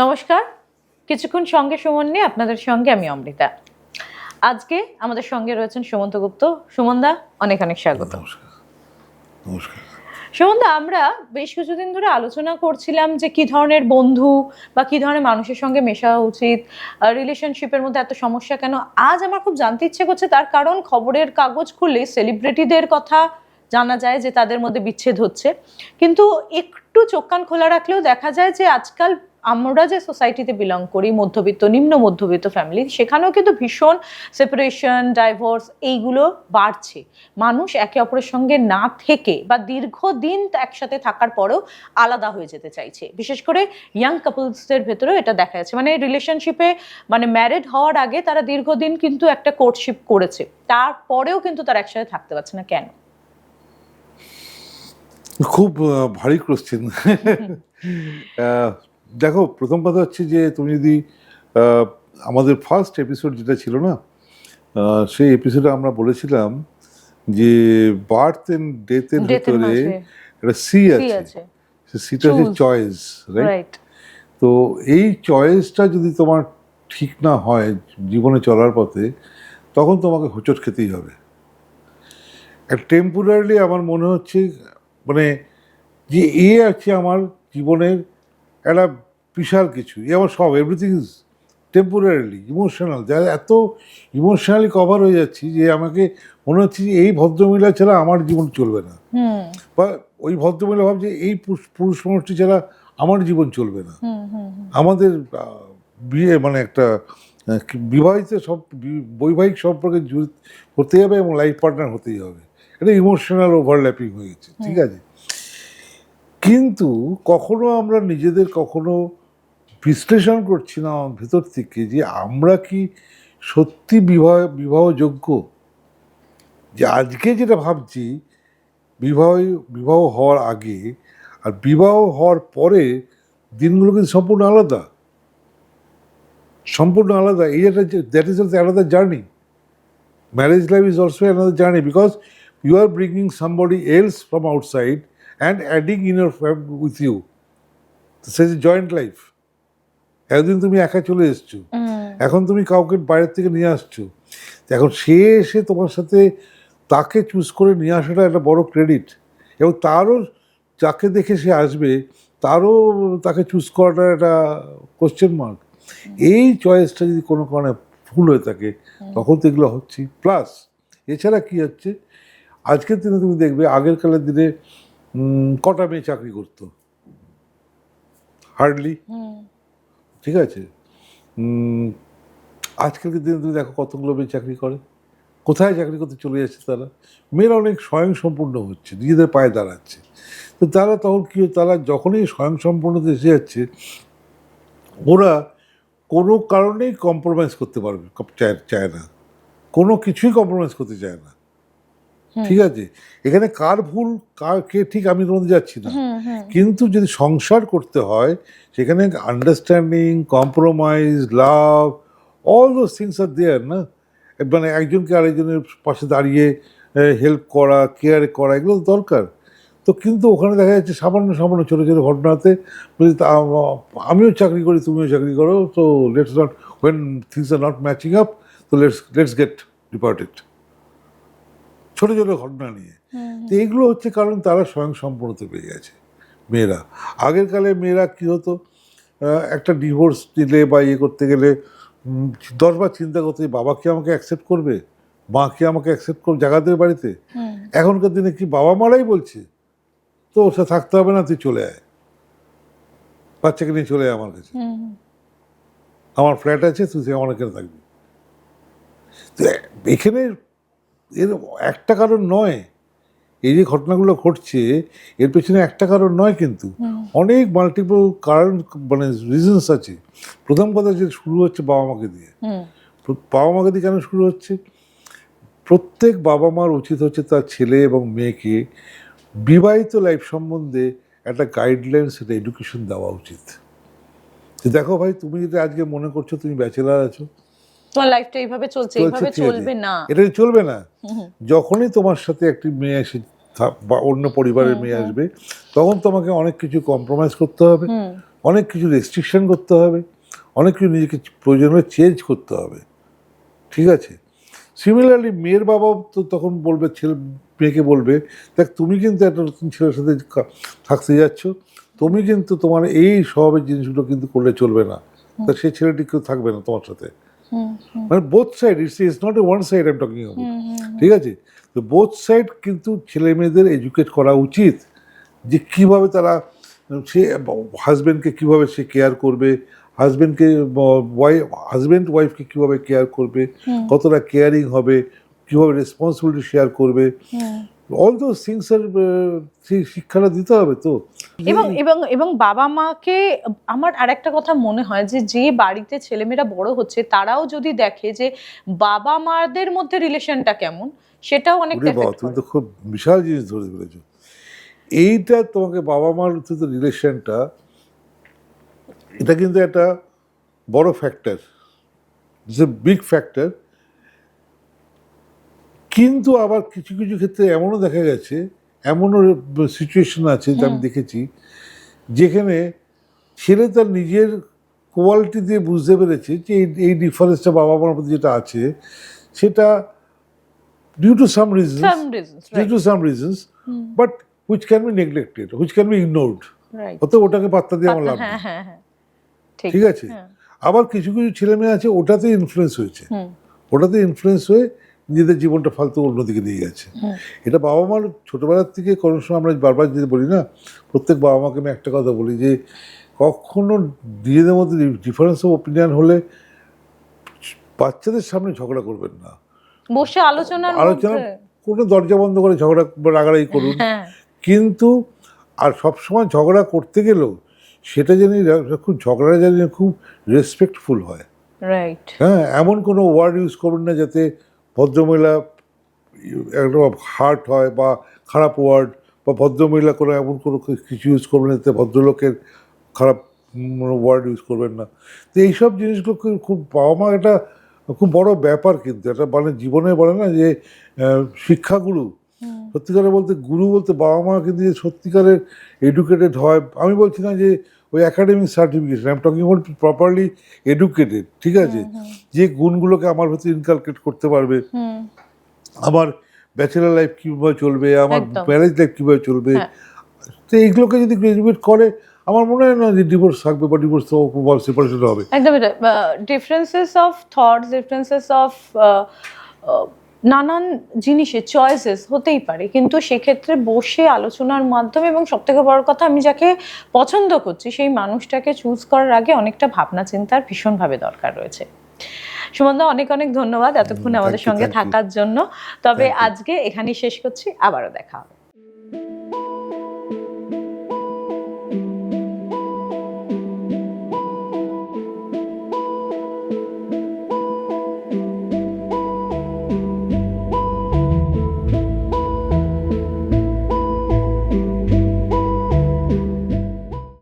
নমস্কার। কিছুক্ষণ সঙ্গে সুমন নিয়ে আপনাদের সঙ্গে আমি অমৃতা। আজকে আমাদের সঙ্গে রয়েছেন সুমন্ত গুপ্ত। সুমনদা অনেক অনেক স্বাগত। নমস্কার। সুমনদা আমরা বেশ কিছুদিন ধরে আলোচনা করছিলাম যে কি ধরনের বন্ধু বা কি ধরনের মানুষের সঙ্গে মেশা উচিত রিলেশনশিপের মধ্যে এত সমস্যা কেন? আজ আমার খুব জানতে ইচ্ছে করছে তার কারণ খবরের কাগজ খুললে সেলিব্রিটিদের কথা জানা যায় যে তাদের মধ্যে বিচ্ছেদ হচ্ছে। কিন্তু একটু চোখ কান খোলা রাখলেও দেখা যায় যে আজকাল আমরা যে সোসাইটিতে বিলং করি মধ্যবিত্ত নিম্ন মধ্যবিত্ত ফ্যামিলি সেখানেও কিন্তু ভীষণ সেপারেশন ডাইভোর্স এইগুলো বাড়ছে। মানুষ একে অপরের সঙ্গে না থেকে বা দীর্ঘদিন একসাথে থাকার পরেও আলাদা হয়ে যেতে চাইছে। বিশেষ করে ইয়াং কাপলসদের ভেতরেও এটা দেখা যাচ্ছে। মানে রিলেশনশিপে মানে ম্যারিড হওয়ার আগে তারা দীর্ঘদিন কিন্তু একটা কোর্টশিপ করেছে। তারপরেও কিন্তু তারা একসাথে থাকতে পারছে না। কেন? খুব ভারী কোশ্চেন দেখো প্রথম কথা হচ্ছে যে তুমি যদি আমাদের ফার্স্ট এপিসোড যেটা ছিল না সেই এপিসোডে আমরা বলেছিলাম যে বার্থ এন্ড ডেথের ভেতরে একটা সি আছে সিটা হচ্ছে চয়েস রাইট রাইট তো এই চয়েসটা যদি তোমার ঠিক না হয় জীবনে চলার পথে তখন তোমাকে হোঁচট খেতেই হবে। টেম্পোরারিলি আমার মনে হচ্ছে মানে যে এ আছে আমার জীবনের একটা বিশাল কিছু। এ আমার সব এভরিথিং ইজ টেম্পোরারিলি ইমোশনাল যা এত ইমোশনালি কভার হয়ে যাচ্ছি যে আমাকে মনে হচ্ছে যে এই ভদ্রমহিলা ছাড়া আমার জীবন চলবে না। বা ওই ভদ্রমহিলা ভাবছে এই পুরুষ মানুষটি ছাড়া আমার জীবন চলবে না। আমাদের বিয়ে মানে একটা বিবাহিত সব বৈবাহিক সম্পর্কে জড়িত হতেই হবে এবং লাইফ পার্টনার হতেই হবে। এটা ইমোশনাল ওভারল্যাপিং হয়ে গেছে। ঠিক আছে? কিন্তু কখনো আমরা নিজেদের কখনো বিশ্লেষণ করছি না ভেতর থেকে যে আমরা কি সত্যি বিবাহ, বিবাহযোগ্য? যে আজকে যেটা ভাবছি, বিবাহ বিবাহ হওয়ার আগে আর বিবাহ হওয়ার পরে দিনগুলো কিন্তু সম্পূর্ণ আলাদা। সম্পূর্ণ আলাদা। এই একটা দ্যাট ইজ অলসো আলাদা journey marriage life is also আলাদা journey because you are bringing somebody else from outside and adding in your with you say joint life একদিন তুমি একা চলে এসছো। এখন তুমি কাউকে বাইরের থেকে নিয়ে আসছো। এখন সে এসে তোমার সাথে তাকে চুজ করে নিয়ে আসাটা একটা বড় ক্রেডিট এবং তারও যাকে দেখে সে আসবে তারও তাকে চুজ করাটা একটা কোশ্চেন মার্ক এই চয়েসটা যদি কোনো কারণে ভুল হয়ে থাকে তখন তো এগুলো হচ্ছে প্লাস এছাড়া কি হচ্ছে? আজকের দিনে তুমি দেখবে আগের কালের দিনে কটা মেয়ে চাকরি করতো? Hardly hmm. ঠিক আছে? উম, আজকালকার দিনে তুমি দেখো কতগুলো মেয়ে চাকরি করে। কোথায় চাকরি করতে চলে যাচ্ছে তারা? মেয়েরা অনেক স্বয়ং সম্পূর্ণ হচ্ছে নিজেদের পায়ে দাঁড়াচ্ছে। তো তারা তখন কী তারা যখনই স্বয়ং সম্পূর্ণতে এসে যাচ্ছে ওরা কোনো কারণেই কম্প্রোমাইজ করতে পারবে চায় চায় না। কোনো কিছুই কম্প্রোমাইজ করতে চায় না। ঠিক আছে? এখানে কার ভুল কার কে ঠিক আমি তোমাদের যাচ্ছি না। কিন্তু যদি সংসার করতে হয় সেখানে understanding compromise love all those things are there না? মানে একজনকে আরেকজনের পাশে দাঁড়িয়ে হেল্প করা কেয়ার করা এগুলো দরকার। তো কিন্তু ওখানে দেখা যাচ্ছে সামান্য সামান্য ছোটো ছোটো ঘটনাতে বলি তা আমিও চাকরি করি তুমিও চাকরি করো তো let's not when things are not matching up তো লেটস লেটস গেট ডিপার্টেড ছোটো ছোটো ঘটনা নিয়ে। তো এইগুলো হচ্ছে কারণ তারা স্বয়ং সম্পূর্ণতে পেয়ে গেছে মেয়েরা। আগের কালে মেয়েরা কী হতো একটা ডিভোর্স দিলে বা ইয়ে করতে গেলে দশবার চিন্তা করতে বাবা কি আমাকে অ্যাকসেপ্ট করবে? মা কি আমাকে অ্যাকসেপ্ট করবে জায়গাদের বাড়িতে? এখনকার দিনে কি বাবা মারাই বলছে? তো সাথে থাকতে হবে না তুই চলে আয়। বাচ্চাকে নিয়ে চলে আয় আমার কাছে। আমার ফ্ল্যাট আছে তুই সে আমার এখানে থাকবি। এখানে এর একটা কারণ নয়। এই যে ঘটনাগুলো ঘটছে এর পেছনে একটা কারণ নয় কিন্তু। অনেক মাল্টিপল কারণ মানে রিজনস আছে। প্রথম কথা যে শুরু হচ্ছে বাবা মাকে দিয়ে। বাবা মাকে দিয়ে কেন শুরু হচ্ছে? প্রত্যেক বাবা মার উচিত হচ্ছে তার ছেলে এবং মেয়েকে বিবাহিত লাইফ সম্বন্ধে একটা গাইডলাইন্স একটা এডুকেশন দেওয়া উচিত। দেখো ভাই তুমি যদি আজকে মনে করছ তুমি ব্যাচেলার আছো তোমার লাইফটা এইভাবে চলছে এইভাবে চলবে না। এটা চলবে না। যখনই তোমার সাথে একটি মেয়ে এসে বা অন্য পরিবারের মেয়ে আসবে তখন তোমাকে অনেক কিছু কম্প্রোমাইজ করতে হবে অনেক কিছু রেস্ট্রিকশন করতে হবে অনেক কিছু নিজেকে প্রয়োজন হলে চেঞ্জ করতে হবে। ঠিক আছে? সিমিলারলি মেয়ের বাবাও তো তখন বলবে ছেলে মেয়েকে বলবে দেখ তুমি কিন্তু একটা নতুন ছেলের সাথে থাকতে যাচ্ছ তুমি কিন্তু তোমার এই স্বভাবের জিনিসগুলো কিন্তু করলে চলবে না। তা সেই ছেলেটি কেউ থাকবে না তোমার সাথে। মানে both side it's it's not a one side I am talking ঠিক আছে? তো বোথ সাইড কিন্তু ছেলে মেয়েদের এডুকেট করা উচিত যে কীভাবে তারা সে হাজব্যান্ডকে কীভাবে সে কেয়ার করবে হাজব্যান্ডকে ওয়াইফ হাজব্যান্ড ওয়াইফকে কীভাবে কেয়ার করবে কতটা কেয়ারিং হবে কীভাবে রেসপন্সিবিলিটি শেয়ার করবে। অল দোজ থিংস এর সেই শিক্ষাটা দিতে হবে তো। এবং এবং এবং বাবা মাকে আমার আরেকটা কথা মনে হয় যে যে বাড়িতে ছেলেমেয়েরা বড় হচ্ছে তারাও যদি দেখে যে বাবা মাদের মধ্যে রিলেশনটা কেমন সেটাও অনেকটা ওরে তুমি তো খুব বিশাল জিনিস ধরে ফেলেছো। এইটা তোমাকে বাবা মার তো রিলেশনটা এটা কিন্তু একটা বড় factor it's a big factor কিন্তু আবার কিছু কিছু ক্ষেত্রে এমনও দেখা গেছে এমনও সিচুয়েশন আছে যে আমি দেখেছি যেখানে ছেলে তার নিজের কোয়ালিটি দিয়ে বুঝতে পেরেছে যে এই ডিফারেন্সটা বাবা মার মধ্যে যেটা আছে সেটা due to some reason Some reasons, due right. to some can be which can be ignored. right. অত ওটাকে পাত্তা দিয়ে আমার লাভ হ্যাঁ। হ্যাঁ হ্যাঁ ঠিক আছে আবার কিছু কিছু ছেলে মেয়ে আছে ওটাতে ইনফ্লুয়েন্স হয়েছে ওটাতে ইনফ্লুয়েন্স হয়ে নিজেদের জীবনটা ফালতু অন্যদিকে নিয়ে গেছে। এটা বাবা মার ছোটবেলার থেকে কোনো সময় আমরা বারবার যদি বলি না প্রত্যেক বাবা মাকে আমি একটা কথা বলি যে কখনো নিজেদের মধ্যে ডিফারেন্স অফ ওপিনিয়ন হলে বাচ্চাদের সামনে ঝগড়া করবেন না। বসে আলোচনার আলোচনা কোনো দরজা বন্ধ করে ঝগড়া বা রাগারাগি করুন। হ্যাঁ। কিন্তু আর সবসময় ঝগড়া করতে গেলেও সেটা জানি খুব ঝগড়া জানি খুব রেসপেক্টফুল হয়। রাইট হ্যাঁ এমন কোনো ওয়ার্ড ইউজ করবেন না যাতে ভদ্রমহিলা একটা হার্ট হয় বা খারাপ ওয়ার্ড বা ভদ্রমহিলা কোনো এমন কোনো কিছু ইউজ করবেন না যাতে ভদ্রলোকের খারাপ ওয়ার্ড ইউজ করবেন না। তো এইসব জিনিসগুলো খুব- বাবা মা এটা খুব বড় ব্যাপার কিন্তু এটা মানে জীবনে বলে না যে শিক্ষাগুরু। সত্যিকারের বলতে গুরু বলতে বাবা মা কিন্তু যে সত্যিকারের এডুকেটেড হয় আমি বলছি না যে ওই academic certification I am talking about properly educated ঠিক আছে? যে গুণগুলোকে আমার ভেতরে ইনকালকেট করতে পারবে। আমার ব্যাচেলার লাইফ কীভাবে চলবে আমার ম্যারেজ লাইফ কীভাবে চলবে? হ্যাঁ। তো এইগুলোকে যদি গ্রাজুয়েট করে আমার মনে হয় না যে ডিভোর্স থাকবে বা ডিভোর্স বা সেপারেশন হবে। একদম differences of thoughts differences of নানান জিনিসে চয়েসেস হতেই পারে। কিন্তু সেক্ষেত্রে বসে আলোচনার মাধ্যমে এবং সব থেকে বড় কথা আমি যাকে পছন্দ করছি সেই মানুষটাকে চুজ করার আগে অনেকটা ভাবনা চিন্তার ভীষণভাবে দরকার রয়েছে। সুমনদা অনেক অনেক ধন্যবাদ এতক্ষণ আমাদের সঙ্গে থাকার জন্য। তবে আজকে এখানেই শেষ করছি আবারও দেখা হবে।